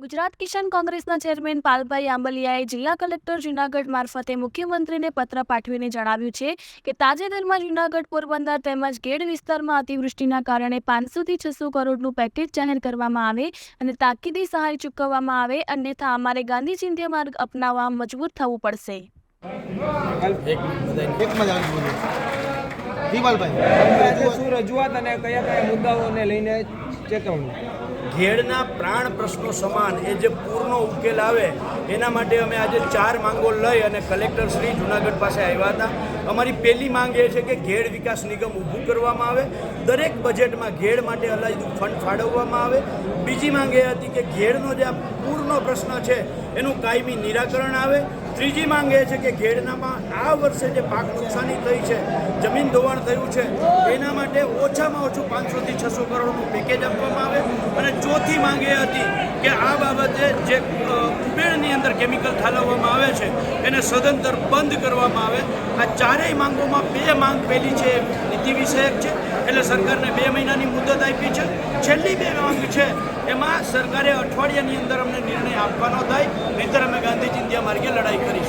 ગુજરાત કિસાન કોંગ્રેસના ચેરમેન પાલભાઈ આંબલિયાએ જિલ્લા કલેક્ટર જૂનાગઢ મારફતે મુખ્યમંત્રીને પત્ર પાઠવીને જણાવ્યું છે કે તાજેતરમાં જૂનાગઢ પોરબંદર તેમજ ગેડ વિસ્તારમાં અતિવૃષ્ટિના કારણે પાંચસોથી છસો કરોડનું પેકેજ જાહેર કરવામાં આવે અને તાકીદી સહાય ચૂકવવામાં આવે અન્યથા અમારે ગાંધી ચિંધ્ય માર્ગ અપનાવવા મજબૂર થવું પડશે. શું રજૂઆત અને કયા કયા મુદ્દાઓને લઈને ચેતવણી. ઘેડના પ્રાણ પ્રશ્નો સમાન, એ જે પૂરનો ઉકેલ આવે, એના માટે અમે આજે ચાર માંગો લઈ અને કલેક્ટર શ્રી જુનાગઢ પાસે આવ્યા હતા. અમારી પહેલી માંગ એ છે કે ઘેડ વિકાસ નિગમ ઊભું કરવામાં આવે. દરેક બજેટમાં ઘેડ માટે અલગ ફંડ ફાળવવામાં આવે. બીજી માંગ એ હતી કે ઘેડનો જે આ પૂરનો પ્રશ્ન છે, એનું કાયમી નિરાકરણ આવે. ત્રીજી માંગ એ છે કે ઘેડનામાં આ વર્ષે જે પાક નુકસાની થઈ છે, જમીન ધોવાણ થયું છે, એના માટે ઓછામાં ઓછું પાંચસોથી છસો કરોડનું પેકેજ આપવામાં આવે. અને ચોથી માંગ એ હતી કે આ બાબતે જે કુબેરની અંદર કેમિકલ ઠાલવવામાં આવે છે, એને સદંતર બંધ કરવામાં આવે. આ ચારેય માંગોમાં બે માંગ પહેલી છે નીતિ વિષયક છે, એટલે સરકારને બે મહિનાની મુદત આપી છે. છેલ્લી બે માંગ છે, એમાં સરકારે અઠવાડિયાની અંદર અમને નિર્ણય આપવાનો માર્ગે લડાઈ કરી.